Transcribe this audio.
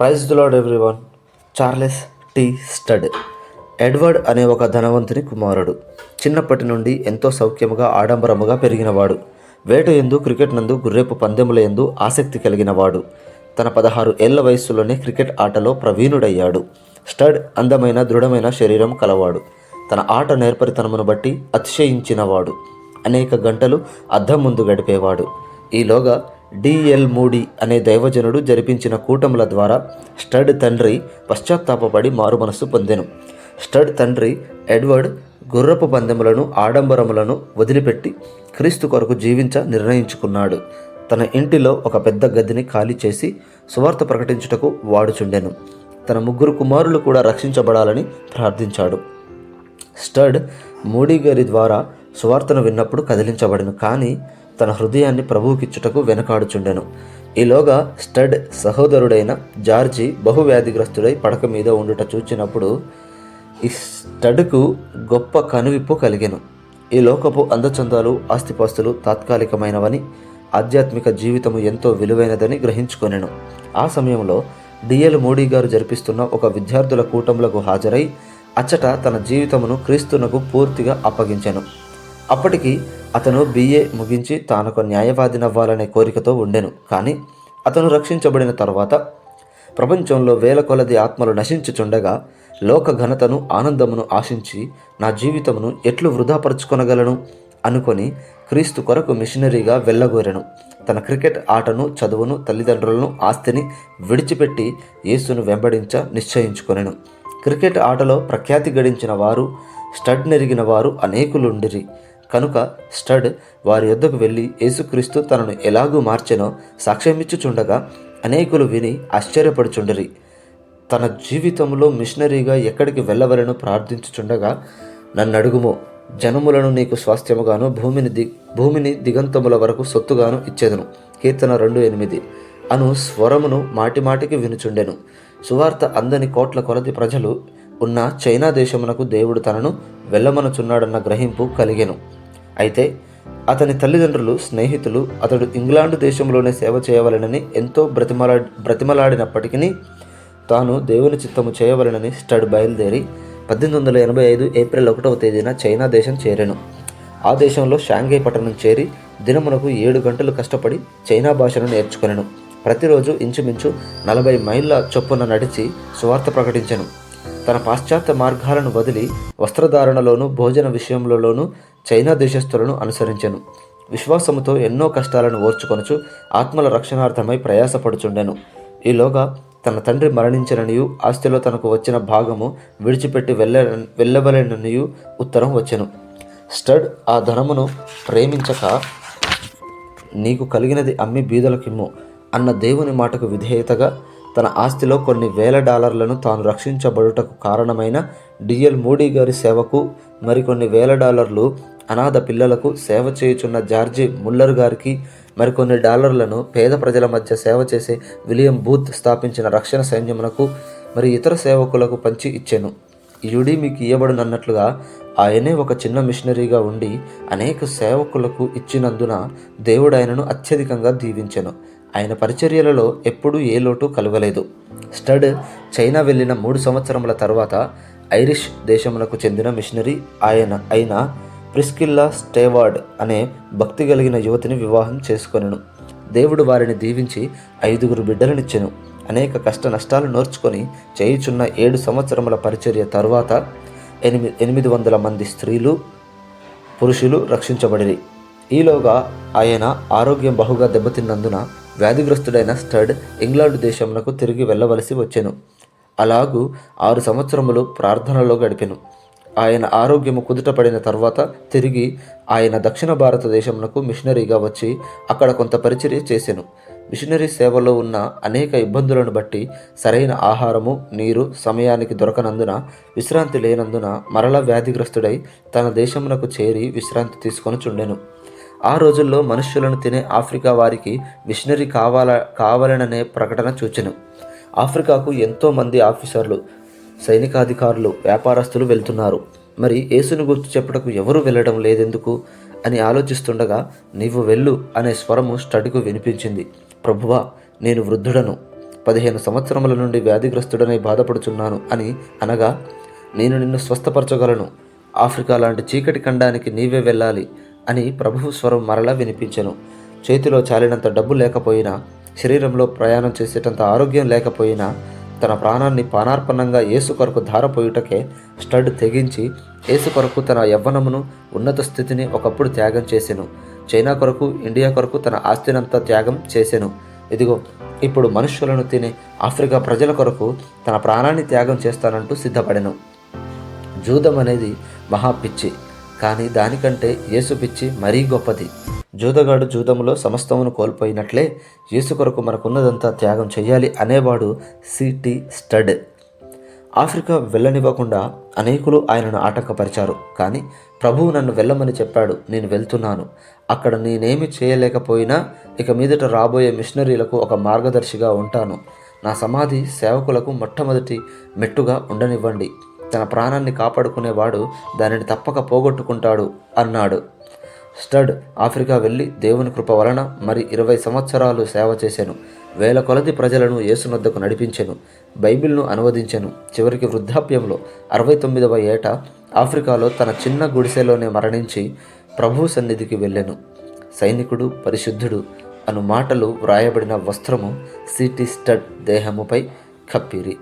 Praise the Lord everyone. Charles T. Studd. Edward అనే ఒక ధనవంతుని కుమారుడు. చిన్నప్పటి నుండి ఎంతో సౌఖ్యముగా ఆడంబరముగా పెరిగినవాడు. వేట ఎందు క్రికెట్ నందు గుర్రెపు పందెముల ఎందు ఆసక్తి కలిగినవాడు. తన పదహారు ఏళ్ళ వయస్సులోనే క్రికెట్ ఆటలో ప్రవీణుడయ్యాడు. స్టడ్ అందమైన దృఢమైన శరీరం కలవాడు. తన ఆట నేర్పరితనమును బట్టి అతిశయించినవాడు. అనేక గంటలు అద్దం ముందు గడిపేవాడు. ఈలోగా డిఎల్ మూడి అనే దైవజనుడు జరిపించిన కూటముల ద్వారా స్టడ్ తండ్రి పశ్చాత్తాపపడి మారుమనస్సు పొందెను. స్టడ్ తండ్రి ఎడ్వర్డ్ గుర్రపు పందెములను ఆడంబరములను వదిలిపెట్టి క్రీస్తు కొరకు జీవించ నిర్ణయించుకున్నాడు. తన ఇంటిలో ఒక పెద్ద గదిని ఖాళీ చేసి సువార్త ప్రకటించుటకు వాడుచుండెను. తన ముగ్గురు కుమారులు కూడా రక్షించబడాలని ప్రార్థించాడు. స్టడ్ మూడీ గారి ద్వారా సువార్తను విన్నప్పుడు కదిలించబడను. కానీ తన హృదయాన్ని ప్రభువుకిచ్చుటకు వెనకాడుచుండెను. ఈలోగా స్టడ్ సహోదరుడైన జార్జి బహువ్యాధిగ్రస్తుడై పడక మీద ఉండుట చూచినప్పుడు ఈ స్టడ్కు గొప్ప కనువిప్పు కలిగెను. ఈ లోకపు అందచందాలు ఆస్తిపాస్తులు తాత్కాలికమైనవని ఆధ్యాత్మిక జీవితము ఎంతో విలువైనదని గ్రహించుకొనెను. ఆ సమయంలో డిఎల్ మోడీ గారు జరిపిస్తున్న ఒక విద్యార్థుల కూటములకు హాజరై అచ్చట తన జీవితమును క్రీస్తునకు పూర్తిగా అప్పగించాను. అప్పటికి అతను బిఏ ముగించి తానొక న్యాయవాదినవ్వాలనే కోరికతో ఉండెను. కానీ అతను రక్షించబడిన తర్వాత ప్రపంచంలో వేల కొలది ఆత్మలు నశించుచుండగా లోక ఘనతను ఆనందమును ఆశించి నా జీవితమును ఎట్లు వృధాపరచుకొనగలను అనుకొని క్రీస్తు కొరకు మిషనరీగా వెళ్ళగోరెను. తన క్రికెట్ ఆటను చదువును తల్లిదండ్రులను ఆస్తిని విడిచిపెట్టి యేసును వెంబడించ నిశ్చయించుకొనెను. క్రికెట్ ఆటలో ప్రఖ్యాతి గడించిన వారు స్టడ్ నెరిగిన వారు అనేకులుండిరి. కనుక స్టడ్ వారి యొద్దకు వెళ్ళి యేసుక్రీస్తు తనను ఎలాగూ మార్చెనో సాక్ష్యమిచ్చుచుండగా అనేకులు విని ఆశ్చర్యపడుచుండిరి. తన జీవితంలో మిషనరీగా ఎక్కడికి వెళ్ళవలను ప్రార్థించుచుండగా నన్ను అడుగుమో జనములను నీకు స్వాస్థ్యముగాను భూమిని ది భూమిని దిగంతముల వరకు సొత్తుగాను ఇచ్చేదను. కీర్తన రెండు ఎనిమిది. అను స్వరమును మాటిమాటికి వినుచుండెను. సువార్త అందని కోట్ల కొలది ప్రజలు ఉన్న చైనా దేశమునకు దేవుడు తనను వెళ్ళమనుచున్నాడన్న గ్రహింపు కలిగెను. అయితే అతని తల్లిదండ్రులు స్నేహితులు అతడు ఇంగ్లాండ్ దేశంలోనే సేవ చేయవలనని ఎంతో బ్రతిమలా బ్రతిమలాడినప్పటికీ తాను దేవుని చిత్తము చేయవలనని స్టడ్ బయలుదేరి పద్దెనిమిది వందల ఎనభై ఐదు ఏప్రిల్ ఒకటవ తేదీన చైనా దేశం చేరాను. ఆ దేశంలో షాంఘై పట్టణం చేరి దినమునకు ఏడు గంటలు కష్టపడి చైనా భాషను నేర్చుకొనెను. ప్రతిరోజు ఇంచుమించు నలభై మైళ్ళ చొప్పున నడిచి సువార్త ప్రకటించెను. తన పాశ్చాత్య మార్గాలను వదిలి వస్త్రధారణలోను భోజన విషయంలోనూ చైనా దేశస్థులను అనుసరించెను. విశ్వాసముతో ఎన్నో కష్టాలను ఓర్చుకొనుచు ఆత్మల రక్షణార్థమై ప్రయాసపడుచుండెను. ఈలోగా తన తండ్రి మరణించిననియు ఆస్తిలో తనకు వచ్చిన భాగము విడిచిపెట్టి వెళ్ళ వెళ్ళవలెననియు ఉత్తరం వచ్చెను. స్టడ్ ఆ ధనమును ప్రేమించక నీకు కలిగినది అమ్మి బీదలకిమ్ము అన్న దేవుని మాటకు విధేయతగా తన ఆస్తిలో కొన్ని వేల డాలర్లను తాను రక్షించబడుటకు కారణమైన డిఎల్ మోడీ గారి సేవకు మరికొన్ని వేల డాలర్లు అనాథ పిల్లలకు సేవ చేయుచున్న జార్జి ముల్లర్ గారికి మరికొన్ని డాలర్లను పేద ప్రజల మధ్య సేవ చేసే విలియం బూత్ స్థాపించిన రక్షణ సైన్యమునకు మరి ఇతర సేవకులకు పంచి ఇచ్చాను. యుడి మీకు ఇయ్యబడునన్నట్లుగా ఆయనే ఒక చిన్న మిషనరీగా ఉండి అనేక సేవకులకు ఇచ్చినందున దేవుడు ఆయనను అత్యధికంగా దీవించెను. ఆయన పరిచర్యలలో ఎప్పుడూ ఏ లోటు కలగలేదు స్టడ్ చైనా వెళ్ళిన మూడు సంవత్సరముల తర్వాత ఐరిష్ దేశములకు చెందిన మిషనరీ ఆయన అయిన ప్రిస్కిల్లా స్టేవార్డ్ అనే భక్తి కలిగిన యువతిని వివాహం చేసుకొనెను. దేవుడు వారిని దీవించి ఐదుగురు బిడ్డలనిచ్చెను. అనేక కష్ట నష్టాలు నోర్చుకొని చేయుచున్న ఏడు సంవత్సరముల పరిచర్య తరువాత ఎనిమిది ఎనిమిది వందల మంది స్త్రీలు పురుషులు రక్షించబడిరి. ఈలోగా ఆయన ఆరోగ్యం బహుగా దెబ్బతిన్నందున వ్యాధిగ్రస్తుడైన స్టడ్ ఇంగ్లాండ్ దేశమునకు తిరిగి వెళ్ళవలసి వచ్చెను. అలాగూ ఆరు సంవత్సరములు ప్రార్థనలో గడిపెను. ఆయన ఆరోగ్యము కుదుటపడిన తర్వాత తిరిగి ఆయన దక్షిణ భారతదేశమునకు మిషనరీగా వచ్చి అక్కడ కొంత పరిచర్య చేసెను. మిషనరీ సేవలో ఉన్న అనేక ఇబ్బందులను బట్టి సరైన ఆహారము నీరు సమయానికి దొరకనందున విశ్రాంతి లేనందున మరల వ్యాధిగ్రస్తుడై తన దేశమునకు చేరి విశ్రాంతి తీసుకొని చుండెను ఆ రోజుల్లో మనుష్యులను తినే ఆఫ్రికా వారికి మిషనరీ కావాల కావాలననే ప్రకటన సూచన ఆఫ్రికాకు ఎంతోమంది ఆఫీసర్లు సైనికాధికారులు వ్యాపారస్తులు వెళ్తున్నారు. మరి యేసును గుర్తు చెప్పుటకు ఎవరు వెళ్ళడం లేదెందుకు? అని ఆలోచిస్తుండగా నీవు వెళ్ళు అనే స్వరము స్టడ్కు వినిపించింది. ప్రభువా నేను వృద్ధుడను. పదిహేను సంవత్సరముల నుండి వ్యాధిగ్రస్తుడనై బాధపడుచున్నాను అని అనగా నేను నిన్ను స్వస్థపరచగలను. ఆఫ్రికా లాంటి చీకటి ఖండానికి నీవే వెళ్ళాలి. అని ప్రభువు స్వరం మరలా వినిపించెను. చేతిలో చాలినంత డబ్బు లేకపోయినా శరీరంలో ప్రయాణం చేసేటంత ఆరోగ్యం లేకపోయినా తన ప్రాణాన్ని పానార్పణంగా యేసు కొరకు ధారపోయుటకే స్టడ్ తెగించి యేసు కొరకు తన యవ్వనమును ఉన్నత స్థితిని ఒకప్పుడు త్యాగం చేసెను. చైనా కొరకు ఇండియా కొరకు తన ఆస్తినంతా త్యాగం చేసెను. ఇదిగో ఇప్పుడు మనుష్యులను తినే ఆఫ్రికా ప్రజల కొరకు తన ప్రాణాన్ని త్యాగం చేస్తానంటూ సిద్ధపడెను. జూదం అనేది మహా పిచ్చి. కానీ దానికంటే యేసు పిచ్చి మరీ గొప్పది. జూదగాడు జూదములో సమస్తమును కోల్పోయినట్లే యేసు కొరకు మనకున్నదంతా త్యాగం చేయాలి అనేవాడు సిటీ స్టడ్. ఆఫ్రికా వెళ్ళనివ్వకుండా అనేకులు ఆయనను ఆటంకపరిచారు. కానీ ప్రభువు నన్ను వెళ్ళమని చెప్పాడు నేను వెళ్తున్నాను. అక్కడ నేనేమి చేయలేకపోయినా ఇక మీదట రాబోయే మిషనరీలకు ఒక మార్గదర్శిగా ఉంటాను. నా సమాధి సేవకులకు మొట్టమొదటి మెట్టుగా ఉండనివ్వండి. తన ప్రాణాన్ని కాపాడుకునేవాడు దానిని తప్పక పోగొట్టుకుంటాడు అన్నాడు. స్టడ్ ఆఫ్రికా వెళ్ళి దేవుని కృప వలన మరి ఇరవై సంవత్సరాలు సేవ చేశాను. వేల కొలది ప్రజలను యేసునొద్దకు నడిపించెను. బైబిల్ను అనువదించెను. చివరికి వృద్ధాప్యంలో అరవై తొమ్మిదవ ఏట ఆఫ్రికాలో తన చిన్న గుడిసెలోనే మరణించి ప్రభు సన్నిధికి వెళ్ళెను. సైనికుడు పరిశుద్ధుడు అను మాటలు వ్రాయబడిన వస్త్రము సిటీ స్టడ్ దేహముపై కప్పిరి.